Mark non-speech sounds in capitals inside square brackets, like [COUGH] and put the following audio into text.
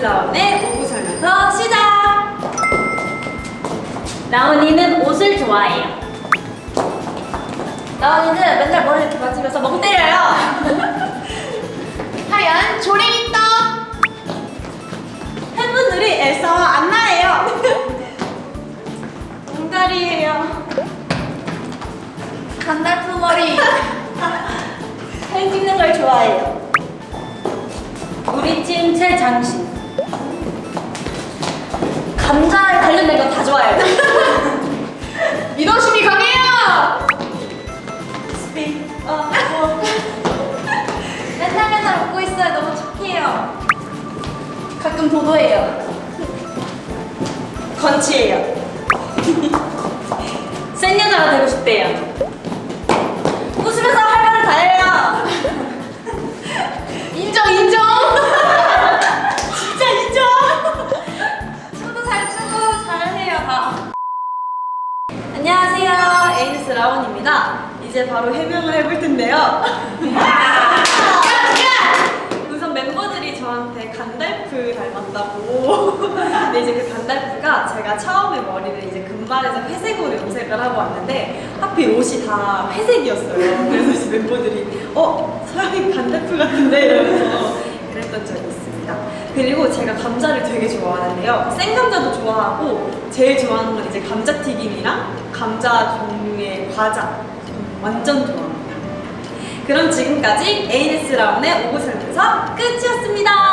라운의 오구 설명서 시작! 라온이는 옷을 좋아해요. 라온이는 맨날 머리 이렇게 맞으면서 멍 때려요. 하얀 조랭이 떡. 팬분들이 엘사와 안나예요. 동달이에요. 간달프 머리. 사진 찍는 걸 좋아해요. 우리 팀 최장신. 가끔 도도해요. 건치예요. [LAUGHS] 센 여자가 되고 싶대요. 웃으면서 할 말을 다 해요. [LAUGHS] 인정 인정. [LAUGHS] 진짜 인정. 춤도 잘 추고 잘해요 다. 안녕하세요, 에이스 라온입니다. 이제 바로 해명을 해볼 텐데요. 우선 멤버들이 저한테 닮았다고. 근데 이제 그 간달프가 제가 처음에 머리를 이제 금발에서 회색으로 염색을 하고 왔는데 하필 옷이 다 회색이었어요. 그래서 이제 멤버들이 어 서양이 간달프 같은데 이러면서 그랬던 적이 있습니다. 그리고 제가 감자를 되게 좋아하는데요. 생감자도 좋아하고 제일 좋아하는 건 이제 감자튀김이랑 감자 종류의 과자 음, 완전 좋아합니다. 그럼 지금까지 ANS 라운의 오구 설명서 끝이었습니다. 끝!